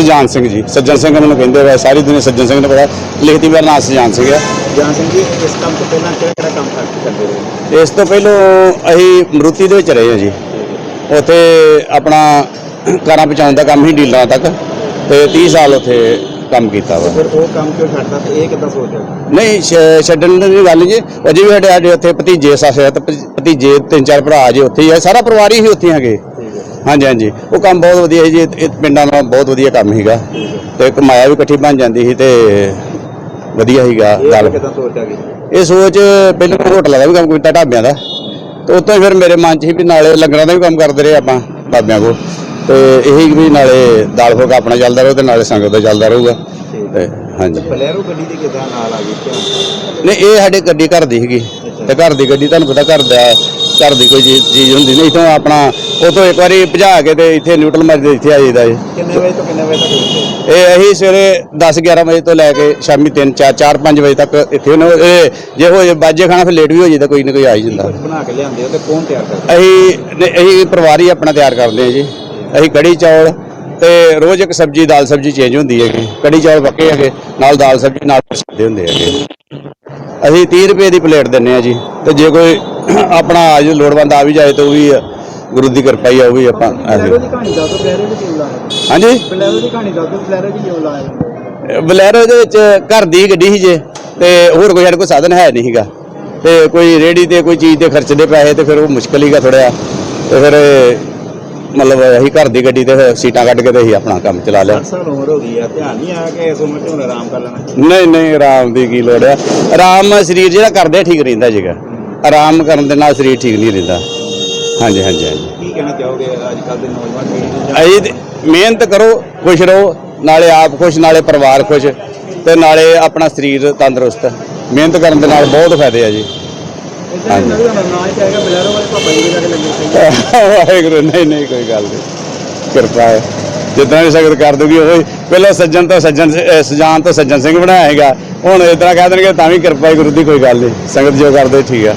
ਸੁਜਾਨ ਸਿੰਘ ਜੀ। ਸੱਜਣ ਸਿੰਘ ਮੈਨੂੰ ਕਹਿੰਦੇ ਵਾ ਸਾਰੀ ਦੁਨੀਆ ਸੱਜਣ ਸਿੰਘ ਨੂੰ ਪਤਾ ਲਿਖਤੀ ਮੇਰਾ ਨਾਮ ਸੁਜਾਨ ਸਿੰਘ ਹੈ ਜਾਨ ਸਿੰਘ ਜੀ ਇਸ ਕੰਮ ਤੋਂ ਪਹਿਲਾਂ ਕਿਹੜਾ ਕਿਹੜਾ ਕੰਮ ਕਰ- ਕਰਦੇ ਰਹੇ ਇਸ ਤੋਂ ਪਹਿਲਾਂ ਅਸੀਂ ਮਰੂਤੀ ਦੇ ਵਿੱਚ ਰਹੇ ਹਾਂ ਜੀ। ਉੱਥੇ ਆਪਣਾ ਕਾਰਾਂ ਪਹੁੰਚਾਉਣ ਦਾ ਕੰਮ ਹੀ ਡੀਲਰਾਂ ਤੱਕ। ਤੇ 30 ਸਾਲ ਉੱਥੇ ਕੰਮ ਕੀਤਾ ਵਾ। ਫਿਰ ਉਹ ਕੰਮ ਕਿਉਂ ਛੱਡਦਾ ਤੇ ਇਹ ਕਿੱਦਾਂ ਸੋਚਿਆ ਨਹੀਂ ਛ- ਛੱਡਣ ਦੀ ਗੱਲ ਜੀ। ਅਜੇ ਵੀ ਸਾਡੇ ਸਾਡੇ ਉੱਥੇ ਭਤੀਜੇ ਸਾਸੇ ਤੇ ਭਤੀ- ਭਤੀਜੇ ਤਿੰਨ ਚਾਰ ਭਰਾ ਜੀ ਉੱਥੇ ਹੀ ਆ। ਸਾਰਾ ਪਰਿਵਾਰ ਹੀ ਉੱਥੇ ਹੈਗੇ। ਹੈ ਹਾਂਜੀ ਹਾਂਜੀ। ਉਹ ਕੰਮ ਬਹੁਤ ਵਧੀਆ ਸੀ ਜੀ। ਇਹ ਪਿੰਡਾਂ ਨਾਲ ਬਹੁਤ ਵਧੀਆ ਕੰਮ ਸੀਗਾ। ਤੇ ਕਮਾਇਆ ਵੀ ਇਕੱਠੀ ਬਣ ਜਾਂਦੀ ਸੀ ਤੇ ਵਧੀਆ ਸੀਗਾ ਇਹ ਗੱਲ। ਕਿੱਦਾਂ ਸੋਚਿਆ ਗਈ? ਇਹ ਸੋਚ ਪਹਿਲਾਂ ਮੈਂ ਹੋਟਲਾਂ ਦਾ ਵੀ ਕੰਮ ਕੀਤਾ ਢਾਬਿਆਂ ਦਾ। ਤੇ ਉੱਤੋਂ ਫਿਰ ਮੇਰੇ ਮਨ 'ਚ ਸੀ ਵੀ ਨਾਲੇ ਲੰਗਰਾਂ ਦਾ ਵੀ ਕੰਮ ਕਰਦੇ ਰਹੇ ਆਪਾਂ ਢਾਬਿਆਂ ਕੋਲ। ਤੇ ਇਹੀ ਵੀ ਨਾਲੇ ਦਾਲ ਫੋਕਾ ਆਪਣਾ ਚੱਲਦਾ ਰਹੂ ਤੇ ਨਾਲੇ ਸੰਗਤ ਦਾ ਚੱਲਦਾ ਰਹੂਗਾ। ਤੇ ਹਾਂਜੀ। ਬਲੈਰੋ ਗੱਡੀ ਦੀ ਕਿੱਦਾਂ ਨਾਲ ਆ ਗਈ? ਕਿਉਂ ਨਹੀਂ ਇਹ ਸਾਡੇ ਗੱਡੀ ਘਰ ਦੀ ਸੀਗੀ। ਤੇ ਘਰ ਦੀ ਗੱਡੀ ਤੁਹਾਨੂੰ ਪਤਾ ਘਰ ਦਾ ਘਰ ਦੀ ਕੋਈ ਚੀਜ਼ ਹੁੰਦੀ ਨਹੀਂ ਇਥੋਂ ਆਪਣਾ ਉਥੋਂ ਇੱਕ ਵਾਰੀ ਭਜਾ ਕੇ ਤੇ ਇੱਥੇ ਨਿਊਟਰਲ ਮਾਰ ਦੇ ਇੱਥੇ ਆ ਜਾਈਦਾ ਜੀ। ਕਿੰਨੇ ਵਜੇ ਤੋਂ ਕਿੰਨੇ ਵਜੇ ਤੱਕ ਇਹ ਅਸੀਂ ਸਵੇਰੇ 10 11 ਵਜੇ ਤੋਂ ਲੈ ਕੇ ਸ਼ਾਮੀ 3 4 4 5 ਵਜੇ ਤੱਕ ਇੱਥੇ। ਇਹ ਜੇ ਹੋ ਜੇ ਬਾਜੇ ਖਾਣਾ ਫਿਰ ਲੇਟ ਵੀ ਹੋ ਜਾਂਦਾ ਕੋਈ ਨਾ ਕੋਈ ਆ ਹੀ ਜਾਂਦਾ। ਬਣਾ ਕੇ ਲਿਆਂਦੇ ਹੋ ਤੇ ਕੌਣ ਤਿਆਰ ਕਰਦਾ? ਅਸੀਂ ਨੇ- ਅਸੀਂ ਪਰਿਵਾਰ ਹੀ ਆਪਣਾ ਤਿਆਰ ਕਰਦੇ ਹਾਂ ਜੀ। ਅਸੀਂ ਕੜੀ ਚੌਲ ਤੇ ਰੋਜ਼ ਇੱਕ ਸਬਜ਼ੀ ਦਾਲ ਸਬਜ਼ੀ ਚੇਂਜ ਹੁੰਦੀ ਹੈਗੀ। ਕੜੀ ਚੌਲ ਪੱਕੇ ਹੈਗੇ ਨਾਲ ਦਾਲ ਸਬਜ਼ੀ ਨਾਲ ਪ੍ਰਸ਼ਾਦੇ ਹੁੰਦੇ ਹੈਗੇ। ਅਸੀਂ 30 ਰੁਪਏ ਦੀ ਪਲੇਟ ਦਿੰਨੇ ਆ ਜੀ। ਤੇ ਜੇ ਕੋਈ ਆਪਣਾ ਆ ਜੋ ਲੋੜਵੰਦ ਆ ਵੀ ਜਾਏ ਤਾਂ ਉਹ ਵੀ ਗੁਰੂ ਦੀ ਕਿਰਪਾ ਹੀ ਆ ਉਹ ਵੀ ਆਪਾਂ ਬਲੈਰੋ ਦੀ ਕਹਾਣੀ ਦੱਸੋ ਬਲੈਰੋ ਦੀ ਕਿਉਂ ਲਾਇਆ? ਹਾਂਜੀ? ਬਲੈਰੋ ਦੀ ਕਹਾਣੀ ਦੱਸੋ ਬਲੈਰੋ ਦੀ ਕਿਉਂ ਲਾਇਆ? ਬਲੈਰੋ ਦੇ ਵਿੱਚ ਘਰ ਦੀ ਗੱਡੀ ਸੀ ਜੇ ਤੇ ਹੋਰ ਕੋਈ ਸਾਡੇ ਕੋਲ ਸਾਧਨ ਹੈ ਨਹੀਂ ਸੀਗਾ। ਤੇ ਕੋਈ ਰੇੜੀ ਤੇ ਕੋਈ ਚੀਜ਼ ਤੇ ਖਰਚਦੇ ਪੈਸੇ ਤੇ ਫਿਰ ਉਹ ਮੁਸ਼ਕਲ ਹੀਗਾ ਥੋੜ੍ਹਾ ਤੇ ਫਿਰ ਮਤਲਬ ਅਸੀਂ ਘਰ ਦੀ ਗੱਡੀ ਤੇ ਫਿਰ ਸੀਟਾਂ ਕੱਢ ਕੇ ਤੇ ਅਸੀਂ ਆਪਣਾ ਕੰਮ ਚਲਾ ਲਿਆ। 8 ਸਾਲ ਉਮਰ ਹੋ ਗਈ ਆ ਧਿਆਨ ਨਹੀਂ ਆਇਆ ਕਿ ਇਸ ਉਮਰ 'ਚ ਹੁਣ ਆਰਾਮ ਕਰ ਲੈਣਾ। ਨਹੀਂ ਨਹੀਂ ਆਰਾਮ ਦੀ ਕੀ ਲੋੜ ਆ। ਆਰਾਮ ਸਰੀਰ ਜਿਹੜਾ ਕਰਦੇ ਠੀਕ ਰਹਿੰਦਾ ਜੀਗਾ। ਆਰਾਮ ਕਰਨ ਦੇ ਨਾਲ ਸਰੀਰ ਠੀਕ ਨਹੀਂ ਰਹਿੰਦਾ। ਹਾਂਜੀ ਹਾਂਜੀ ਹਾਂਜੀ। ਕੀ ਕਹਿਣਾ ਚਾਹੋਗੇ ਅੱਜ ਕੱਲ ਦੇ ਨੌਜਵਾਨ ਪੀੜ੍ਹੀ ਨੂੰ ਜਾਂ ਅਸੀਂ ਮਿਹਨਤ ਕਰੋ ਖੁਸ਼ ਰਹੋ ਨਾਲੇ ਆਪ ਖੁਸ਼ ਨਾਲੇ ਪਰਿਵਾਰ ਖੁਸ਼ ਤੇ ਨਾਲੇ ਆਪਣਾ ਸਰੀਰ ਤੰਦਰੁਸਤ। ਮਿਹਨਤ ਕਰਨ ਦੇ ਨਾਲ ਬਹੁਤ ਫਾਇਦੇ ਆ ਜੀ। ਇਦਾਂ ਵਾਹਿਗੁਰੂ ਨਹੀਂ ਨਹੀਂ ਕੋਈ ਗੱਲ ਨਹੀਂ। ਕਿਰਪਾ ਹੈ। ਜਿੱਦਾਂ ਵੀ ਸਗਤ ਕਰ ਦੂਗੀ ਉਹ ਪਹਿਲਾਂ ਸੱਜਣ ਤੋਂ ਸੱਜਣ ਅਹ ਸਜਾਨ ਤੋਂ ਸੱਜਣ ਸਿੰਘ ਬਣਾਏਗਾ ਹੁਣ ਇਤਨਾ ਕਹਿ ਦੇਣਗੇ ਤਾਂ ਵੀ ਕਿਰਪਾ ਹੈ ਗੁਰੂ ਦੀ ਕੋਈ ਗੱਲ ਨਹੀਂ। ਸੰਗਤ ਜੋ ਕਰਦੇ ਠੀਕ ਆ।